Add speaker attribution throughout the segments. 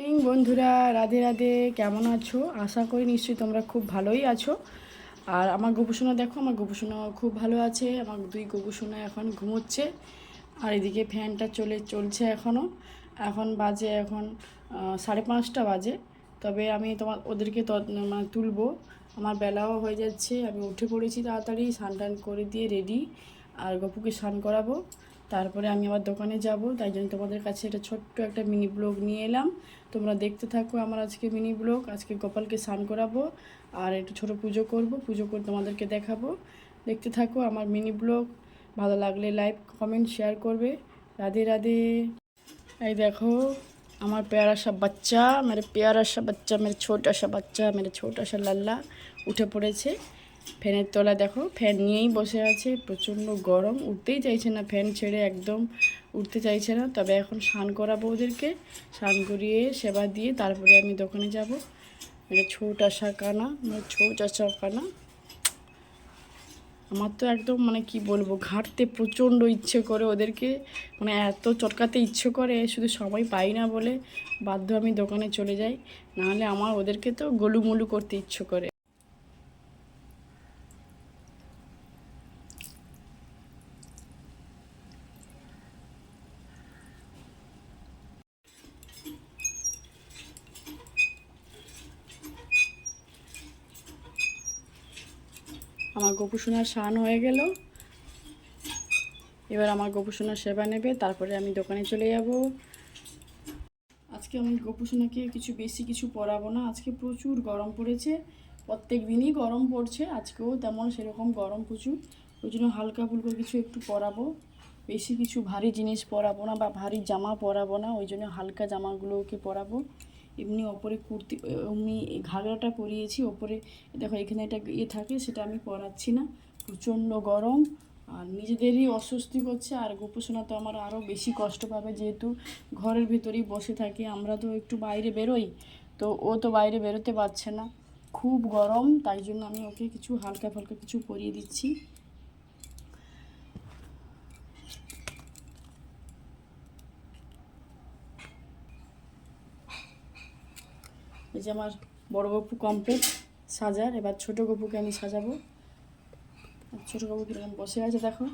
Speaker 1: Morning বন্ধুরা। রাধে রাধে। কেমন আছো? আশা করি নিশ্চয়ই তোমরা খুব ভালোই আছো। আর আমার গোপুসোনা দেখো, আমার গোপুসোনা খুব ভালো আছে। আমার দুই গোপুসোনা এখন ঘুমোচ্ছে। আর এদিকে ফ্যানটা চলে, চলছে এখনও এখন বাজে এখন সাড়ে পাঁচটা বাজে। তবে আমি তোমার, ওদেরকে মানে তুলবো। আমার বেলাও হয়ে যাচ্ছে। আমি উঠে পড়েছি তাড়াতাড়ি স্নান টান করে দিয়ে রেডি। আর গপুকে স্নান করাবো। তারপরে আমি আবার দোকানে যাব তাই জন্য তোমাদের কাছে একটা ছোট্ট একটা মিনি ব্লগ নিয়ে এলাম তোমরা দেখতে থাকো আমার আজকে মিনি ব্লগ আজকে গোপালকে স্নান করাবো আর একটু ছোট পুজো করব পুজো করে তোমাদেরকে দেখাবো দেখতে থাকো আমার মিনি ব্লগ ভালো লাগলে লাইক কমেন্ট শেয়ার করবে রাধে রাধে এই দেখো আমার प्यारा सा बच्चा मेरे प्यारा सा बच्चा मेरे छोटा सा बच्चा मेरे छोटा सा লাল্লা উঠে পড়েছে ফ্যানের তলা দেখো, ফ্যান নিয়েই বসে আছে, প্রচণ্ড গরম, উঠতেই চাইছে না ফ্যান ছেড়ে, একদম উঠতে চাইছে না। তবে এখন স্নান করাবো ওদেরকে, স্নান করিয়ে সেবা দিয়ে তারপরে আমি দোকানে যাব। এটা ছোটা সা কানা মানে ছোটা সা কানা। আমার তো একদম মানে কি বলব, ঘাঁটতে প্রচণ্ড ইচ্ছে করে ওদেরকে মানে এত চটকাতে ইচ্ছে করে, শুধু সময় পাই না বলে বাধ্য আমি দোকানে চলে যাই। নাহলে আমার ওদেরকে তো গলুমলু করতে ইচ্ছে করে। আমার গোপুসোনার স্নান হয়ে গেল। এবার আমার গোপুসোনার সেবা নেবে, তারপরে আমি দোকানে চলে যাব। আজকে আমি গোপুসোনাকে কিছু বেশি কিছু পরাবো না। আজকে প্রচুর গরম পড়েছে, প্রত্যেক দিনই গরম পড়ছে। আজকেও তেমন সেরকম গরম প্রচুর। ওই জন্য হালকা ফুলকা কিছু একটু পরাবো। বেশি কিছু ভারী জিনিস পরাবো না বা ভারী জামা পরাবো না। ওই জন্য হালকা জামাগুলোকে পরাবো। এমনি ওপরে কুর্তি, এমনি ঘাগরাটা পরিয়েছি, ওপরে দেখো এখানে একটা ইয়ে থাকে, সেটা আমি পরাচ্ছি না। প্রচণ্ড গরম, আর নিজেদেরই অস্বস্তি করছে, আর গোপোষণা তো আমার আরও বেশি কষ্ট পাবে যেহেতু ঘরের ভিতরেই বসে থাকি, আমরা তো একটু বাইরে বেরোই, তো ও তো বাইরে বেরোতে পারছে না। খুব গরম, তাই জন্য আমি ওকে কিছু হালকা ফালকা কিছু পরিয়ে দিচ্ছি। এই যে আমার বড় গপু কমপ্লিট সাজার। এবার ছোট গপুকে আমি সাজাবো। ছোট গপু কীরকম বসে আছে, দেখো।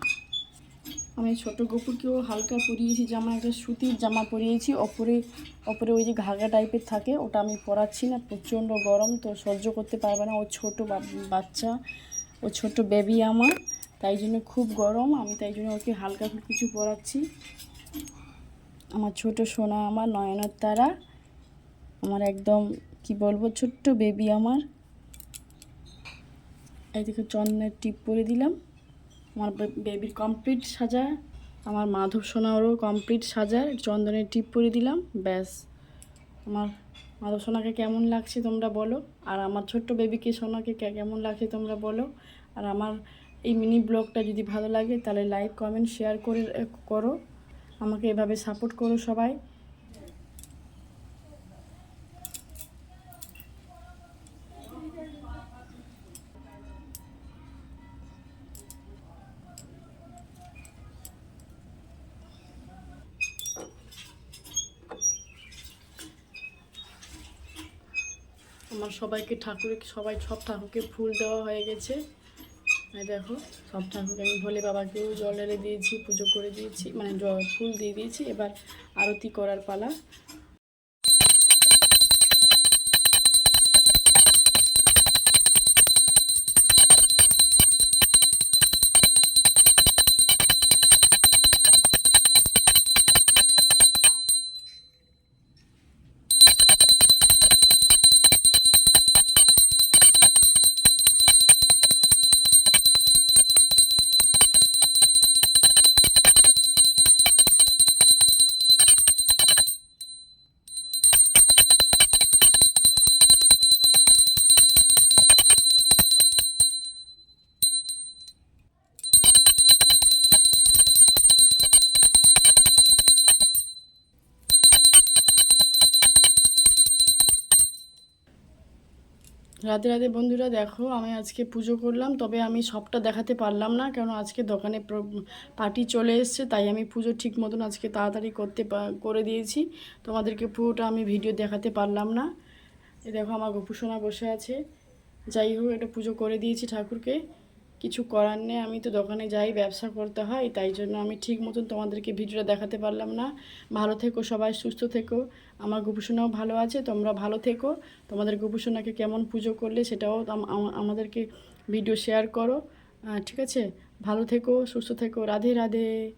Speaker 1: আমি ছোট গপুকেও হালকা পরিয়েছি জামা একটা সুতির জামা পরিয়েছি। অপরে ওপরে ওই যে ঘাগা টাইপের থাকে, ওটা আমি পরাচ্ছি না। প্রচণ্ড গরম, তো সহ্য করতে পারবে না। ও ছোট বাচ্চা, ও ছোট বেবি আমার, তাই জন্য খুব গরম। আমি তাই জন্য ওকে হালকা কিছু পরাচ্ছি। আমার ছোট সোনা, আমার নয়নের তারা। আমার একদম, কি বলব, ছোট্ট বেবি আমার। এই দেখো চন্দনের টিপ পরে দিলাম। আমার বেবির কমপ্লিট সাজা। আমার মাধব সোনারও কমপ্লিট সাজা। চন্দনের টিপ পরে দিলাম, ব্যাস। আমার মাধব সোনাকে কেমন লাগছে তোমরা বলো। আর আমার ছোট্ট বেবিকে সোনাকে কেমন লাগছে তোমরা বলো। আর আমার এই মিনি ব্লগটা যদি ভালো লাগে, তাহলে লাইক কমেন্ট শেয়ার করে করো। আমাকে এভাবে সাপোর্ট করো সবাই। আমার সবাইকে, ঠাকুরের সবাই সব ঠাকুরকে ফুল দেওয়া হয়ে গেছে। দেখো, সব ঠাকুরকে আমি ভোলে বাবাকেও জল এনে দিয়েছি, পুজো করে দিয়েছি মানে ফুল দিয়ে দিয়েছি। এবার আরতি করার পালা। রাতে রাতে বন্ধুরা, দেখো আমি আজকে পুজো করলাম, তবে আমি সবটা দেখাতে পারলাম না কারণ আজকে দোকানে পার্টি চলে এসছে, তাই আমি পুজো ঠিক মতন আজকে তাড়াতাড়ি করতে করে দিয়েছি। তোমাদেরকে পুরোটা আমি ভিডিও দেখাতে পারলাম না। এ দেখো আমার গোপুসোনা বসে আছে। যাই হোক এটা পুজো করে দিয়েছি ঠাকুরকে। কিছু করার নেই। আমি তো দোকানে যাই, ব্যবসা করতে হয়, তাই জন্য আমি ঠিক মতন তোমাদেরকে ভিডিওটা দেখাতে পারলাম না। ভালো থেকো সবাই, সুস্থ থেকো। আমার গোপুসোনাও ভালো আছে, তোমরা ভালো থেকো। তোমাদের গোপুসোনাকে কেমন পুজো করলে সেটাও আম- আম- আমাদেরকে ভিডিও শেয়ার করো। ঠিক আছে? ভালো থেকো, সুস্থ থেকো। রাধে রাধে।